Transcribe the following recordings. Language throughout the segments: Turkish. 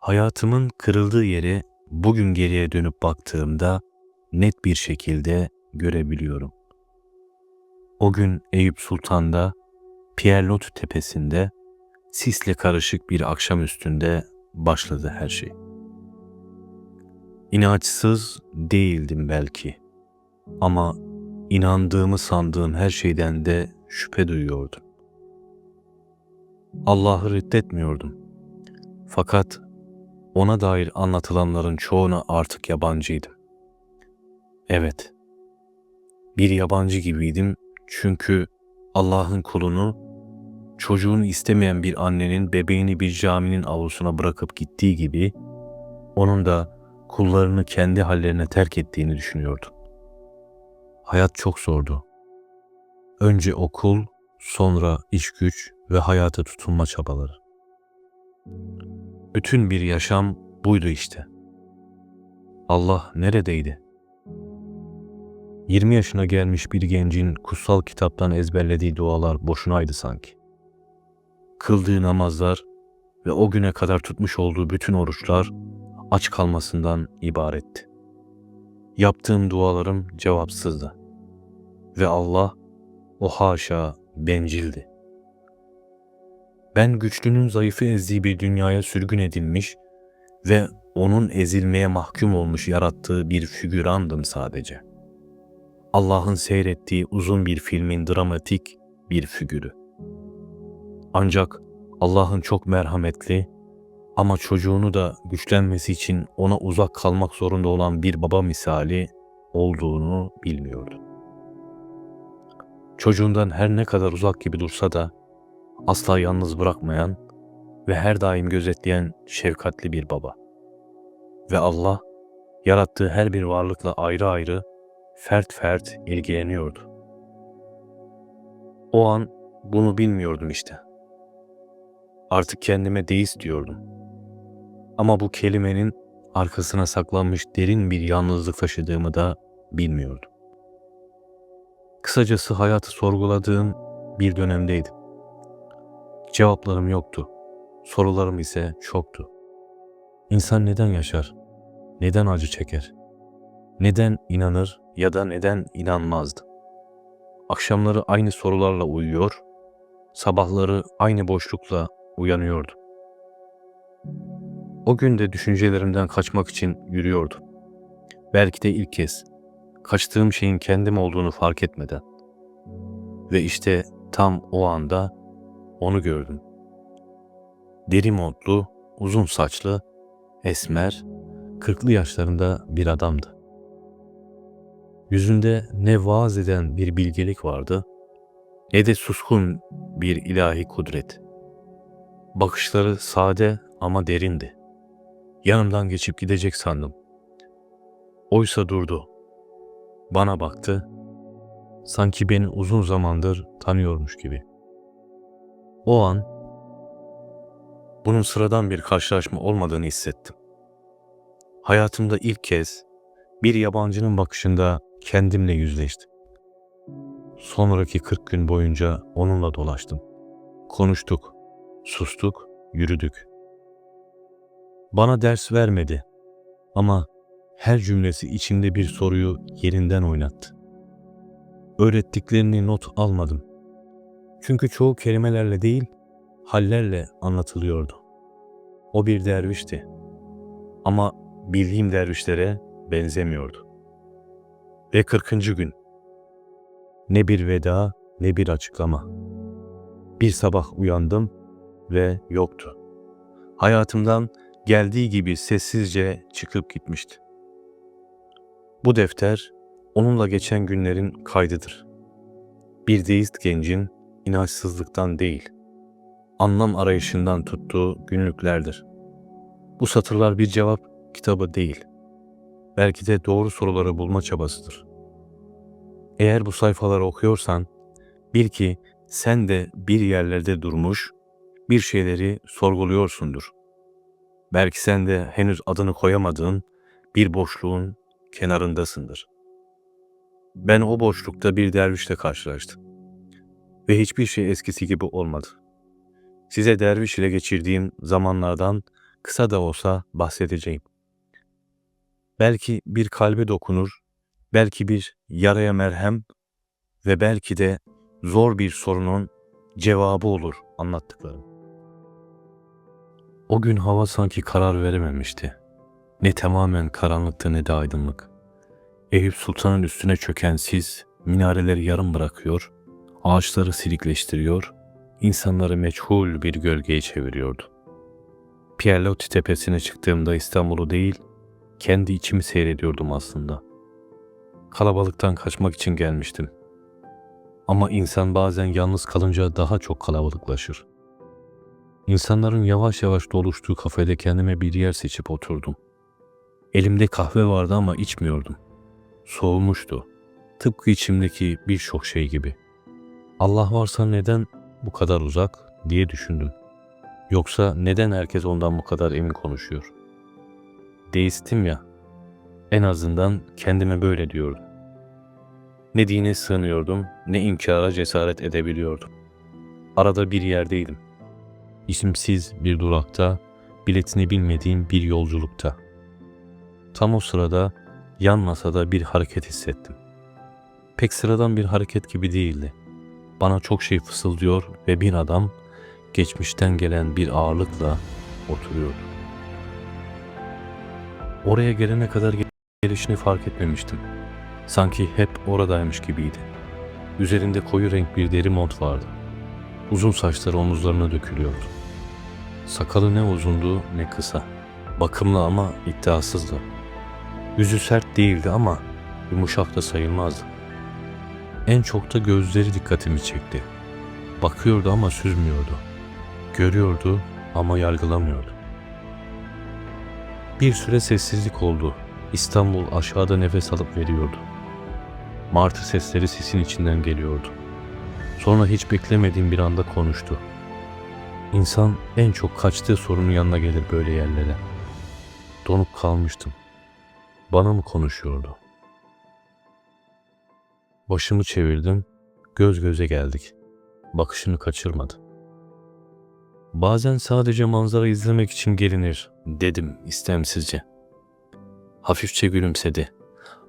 Hayatımın kırıldığı yeri bugün geriye dönüp baktığımda net bir şekilde görebiliyorum. O gün Eyüp Sultan'da Pierlot tepesinde sisle karışık bir akşam üstünde başladı her şey. İnançsız değildim belki ama inandığımı sandığım her şeyden de şüphe duyuyordum. Allah'ı reddetmiyordum. Fakat ona dair anlatılanların çoğuna artık yabancıydım. Evet, bir yabancı gibiydim çünkü Allah'ın kulunu çocuğunu istemeyen bir annenin bebeğini bir caminin avlusuna bırakıp gittiği gibi onun da kullarını kendi hallerine terk ettiğini düşünüyordum. Hayat çok zordu. Önce okul, sonra iş güç ve hayata tutunma çabaları. Bütün bir yaşam buydu işte. Allah neredeydi? 20 yaşına gelmiş bir gencin kutsal kitaptan ezberlediği dualar boşunaydı sanki. Kıldığı namazlar ve o güne kadar tutmuş olduğu bütün oruçlar aç kalmasından ibaretti. Yaptığım dualarım cevapsızdı. Ve Allah o haşa bencildi. Ben güçlünün zayıfı ezdiği bir dünyaya sürgün edilmiş ve onun ezilmeye mahkum olmuş yarattığı bir figürandım sadece. Allah'ın seyrettiği uzun bir filmin dramatik bir figürü. Ancak Allah'ın çok merhametli ama çocuğunu da güçlenmesi için ona uzak kalmak zorunda olan bir baba misali olduğunu bilmiyordu. Çocuğundan her ne kadar uzak gibi dursa da asla yalnız bırakmayan ve her daim gözetleyen şefkatli bir baba. Ve Allah yarattığı her bir varlıkla ayrı ayrı, fert fert ilgileniyordu. O an bunu bilmiyordum işte. Artık kendime deist diyordum. Ama bu kelimenin arkasına saklanmış derin bir yalnızlık taşıdığımı da bilmiyordum. Kısacası hayatı sorguladığım bir dönemdeydim. Cevaplarım yoktu. Sorularım ise çoktu. İnsan neden yaşar? Neden acı çeker? Neden inanır ya da neden inanmazdı? Akşamları aynı sorularla uyuyor, sabahları aynı boşlukla uyanıyordu. O gün de düşüncelerimden kaçmak için yürüyordum. Belki de ilk kez kaçtığım şeyin kendim olduğunu fark etmeden. Ve işte tam o anda onu gördüm. Deri montlu, uzun saçlı, esmer, kırklı yaşlarında bir adamdı. Yüzünde ne vaaz eden bir bilgelik vardı, ne de suskun bir ilahi kudret. Bakışları sade ama derindi. Yanımdan geçip gidecek sandım. Oysa durdu. Bana baktı. Sanki beni uzun zamandır tanıyormuş gibi. O an bunun sıradan bir karşılaşma olmadığını hissettim. Hayatımda ilk kez bir yabancının bakışında kendimle yüzleştim. Sonraki 40 gün boyunca onunla dolaştım. Konuştuk, sustuk, yürüdük. Bana ders vermedi ama her cümlesi içimde bir soruyu yerinden oynattı. Öğrettiklerini not almadım. Çünkü çoğu kelimelerle değil, hallerle anlatılıyordu. O bir dervişti. Ama bildiğim dervişlere benzemiyordu. Ve 40. gün. Ne bir veda, ne bir açıklama. Bir sabah uyandım ve yoktu. Hayatımdan geldiği gibi sessizce çıkıp gitmişti. Bu defter onunla geçen günlerin kaydıdır. Bir deist gencin inançsızlıktan değil, anlam arayışından tuttuğu günlüklerdir. Bu satırlar bir cevap kitabı değil, belki de doğru soruları bulma çabasıdır. Eğer bu sayfaları okuyorsan, bil ki sen de bir yerlerde durmuş, bir şeyleri sorguluyorsundur. Belki sen de henüz adını koyamadığın bir boşluğun kenarındasındır. Ben o boşlukta bir dervişle karşılaştım. Ve hiçbir şey eskisi gibi olmadı. Size derviş ile geçirdiğim zamanlardan kısa da olsa bahsedeceğim. Belki bir kalbe dokunur, belki bir yaraya merhem ve belki de zor bir sorunun cevabı olur anlattıklarım. O gün hava sanki karar verememişti. Ne tamamen karanlıktı ne de aydınlık. Eyüp Sultan'ın üstüne çöken sis minareleri yarım bırakıyor, ağaçları silikleştiriyor, insanları meçhul bir gölgeye çeviriyordu. Pierlotti tepesine çıktığımda İstanbul'u değil, kendi içimi seyrediyordum aslında. Kalabalıktan kaçmak için gelmiştim. Ama insan bazen yalnız kalınca daha çok kalabalıklaşır. İnsanların yavaş yavaş doluştuğu kafede kendime bir yer seçip oturdum. Elimde kahve vardı ama içmiyordum. Soğumuştu. Tıpkı içimdeki birçok şey gibi. Allah varsa neden bu kadar uzak diye düşündüm. Yoksa neden herkes ondan bu kadar emin konuşuyor? Deistim ya. En azından kendime böyle diyordum. Ne dine sığınıyordum, ne inkara cesaret edebiliyordum. Arada bir yerdeydim. İsimsiz bir durakta, biletini bilmediğim bir yolculukta. Tam o sırada yan masada bir hareket hissettim. Pek sıradan bir hareket gibi değildi. Bana çok şey fısıldıyor ve bir adam geçmişten gelen bir ağırlıkla oturuyordu. Oraya gelene kadar gelişini fark etmemiştim. Sanki hep oradaymış gibiydi. Üzerinde koyu renk bir deri mont vardı. Uzun saçları omuzlarına dökülüyordu. Sakalı ne uzundu ne kısa. Bakımlı ama iddiasızdı. Yüzü sert değildi ama yumuşak da sayılmazdı. En çok da gözleri dikkatimi çekti. Bakıyordu ama süzmüyordu. Görüyordu ama yargılamıyordu. Bir süre sessizlik oldu. İstanbul aşağıda nefes alıp veriyordu. Martı sesleri sisin içinden geliyordu. Sonra hiç beklemediğim bir anda konuştu. İnsan en çok kaçtığı sorunun yanına gelir böyle yerlere. Donup kalmıştım. Bana mı konuşuyordu? Başımı çevirdim, göz göze geldik. Bakışını kaçırmadı. Bazen sadece manzara izlemek için gelinir, dedim istemsizce. Hafifçe gülümsedi.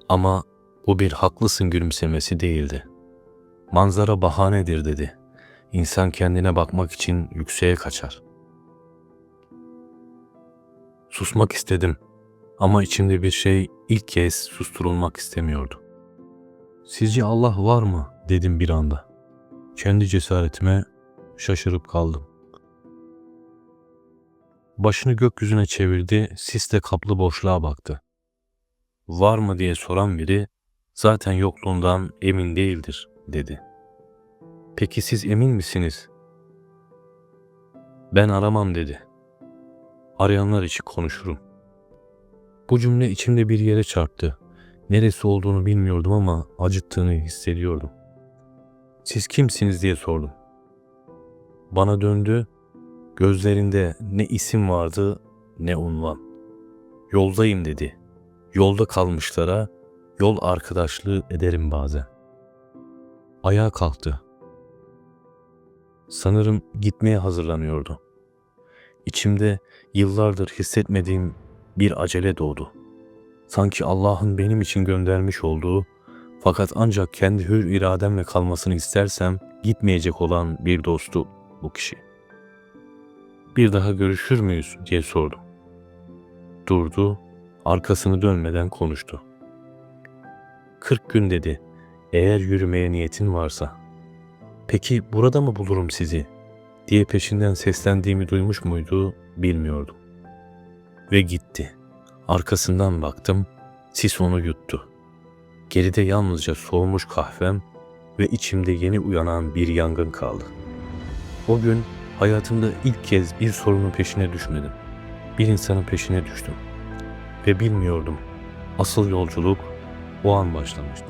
Ama bu bir haklısın gülümsemesi değildi. Manzara bahanedir dedi. İnsan kendine bakmak için yükseğe kaçar. Susmak istedim ama içimde bir şey ilk kez susturulmak istemiyordu. Sizce Allah var mı dedim bir anda. Kendi cesaretime şaşırıp kaldım. Başını gökyüzüne çevirdi, sisle kaplı boşluğa baktı. Var mı diye soran biri zaten yokluğundan emin değildir dedi. Peki siz emin misiniz? Ben aramam dedi. Arayanlar için konuşurum. Bu cümle içimde bir yere çarptı. Neresi olduğunu bilmiyordum ama acıttığını hissediyordum. Siz kimsiniz diye sordum. Bana döndü. Gözlerinde ne isim vardı ne unvan. Yoldayım dedi. Yolda kalmışlara yol arkadaşlığı ederim bazen. Ayağa kalktı. Sanırım gitmeye hazırlanıyordu. İçimde yıllardır hissetmediğim bir acele doğdu. Sanki Allah'ın benim için göndermiş olduğu fakat ancak kendi hür irademle kalmasını istersem gitmeyecek olan bir dostu bu kişi. Bir daha görüşür müyüz diye sordum. Durdu, arkasını dönmeden konuştu. Kırk gün dedi, eğer yürümeye niyetin varsa. Peki burada mı bulurum sizi? diye peşinden seslendiğimi duymuş muydu bilmiyordum. Ve gitti. Arkasından baktım, sis onu yuttu. Geride yalnızca soğumuş kahvem ve içimde yeni uyanan bir yangın kaldı. O gün hayatımda ilk kez bir sorunun peşine düşmedim. Bir insanın peşine düştüm. Ve bilmiyordum. Asıl yolculuk o an başlamıştı.